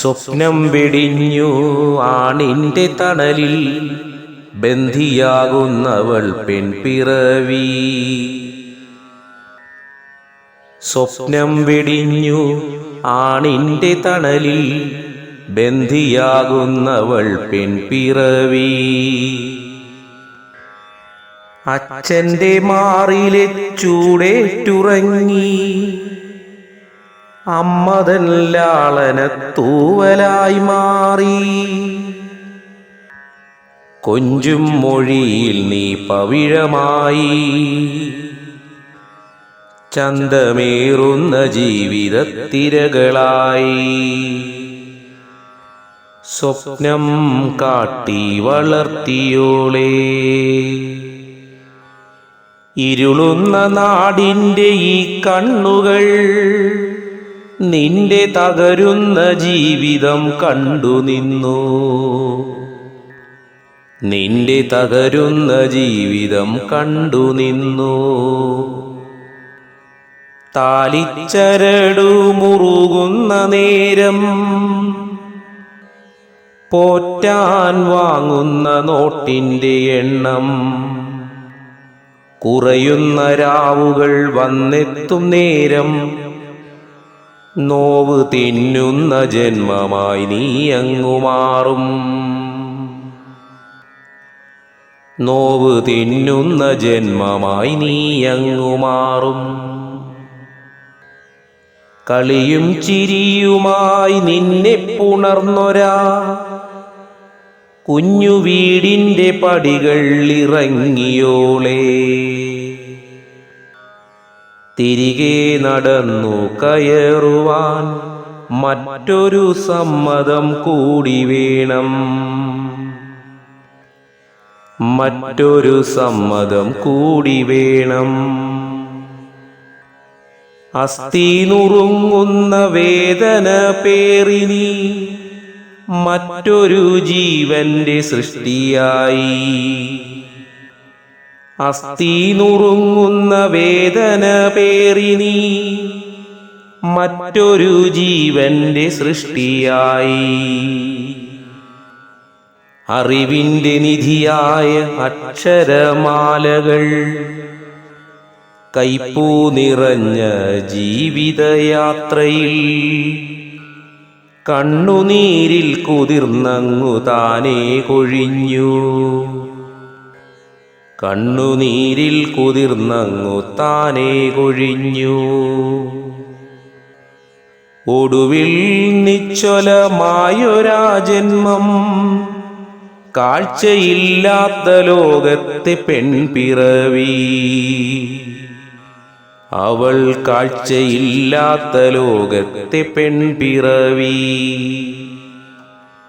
സ്വപ്നം വെടിഞ്ഞു ആണിന്റെ തണലിൽ ബന്ധിയാകുന്നവൾ പെൺപിറവി. സ്വപ്നം വെടിഞ്ഞു ആണിന്റെ തണലിൽ ബന്ധിയാകുന്നവൾ പെൺപിറവി. അച്ഛന്റെ മാറിലെ ചൂടേറ്റുറങ്ങി അമ്മതൻ ലാളനത്തൂവലായി മാറി. കൊഞ്ചും മൊഴിയിൽ നീ പവിഴമായി. ചന്തമേറുന്ന ജീവിതത്തിരകളായി. സ്വപ്നം കാട്ടി വളർത്തിയോളേ. ഇരുളുന്ന നാടിന്റെ ഈ കണ്ണുകൾ നിന്റെ തകരുന്ന ജീവിതം കണ്ടു നിന്നു. നിന്റെ തകരുന്ന ജീവിതം കണ്ടു നിന്നു. താലിച്ചരടു മുറുകുന്ന നേരം പോറ്റാൻ വാങ്ങുന്ന നോട്ടിന്റെ എണ്ണം. കുറയുന്ന രാവുകൾ വന്നെത്തും നേരം നോവ് തിന്നുന്ന ജന്മമായി നീ അങ്ങു മാറും. നോവ് തിന്നുന്ന ജന്മമായി നീ അങ്ങു മാറും. കളിയും ചിരിയുമായി നിന്നെ പുണർന്നൊരാ. കുഞ്ഞു വീടിന്റെ പടികൾ ഇറങ്ങിയോളേ. തിരികെ നടന്നു കയറുവാൻ മറ്റൊരു സമ്മതം കൂടി വേണം. മറ്റൊരു സമ്മതം കൂടി വേണം. അസ്ഥി നുറുങ്ങുന്ന വേദന പേറിനി മറ്റൊരു ജീവന്റെ സൃഷ്ടിയായി. അസ്ഥി നുറുങ്ങുന്ന വേദന പേറിനി മറ്റൊരു ജീവന്റെ സൃഷ്ടിയായി. അറിവിന്റെ നിധിയായ അക്ഷരമാലകൾ കൈപ്പൂ നിറഞ്ഞ ജീവിതയാത്രയിൽ കണ്ണുനീരിൽ കുതിർന്നങ്ങു താനേ കൊഴിഞ്ഞു. കണ്ണുനീരിൽ കുതിർന്നങ്ങു താനേ കൊഴിഞ്ഞു. ഒടുവിൽ നിശ്ചലമായൊരാ ജന്മം. കാഴ്ചയില്ലാത്ത ലോകത്തെ പെൺപിറവി. അവൾ കാഴ്ചയില്ലാത്ത ലോകത്തെ പെൺപിറവി.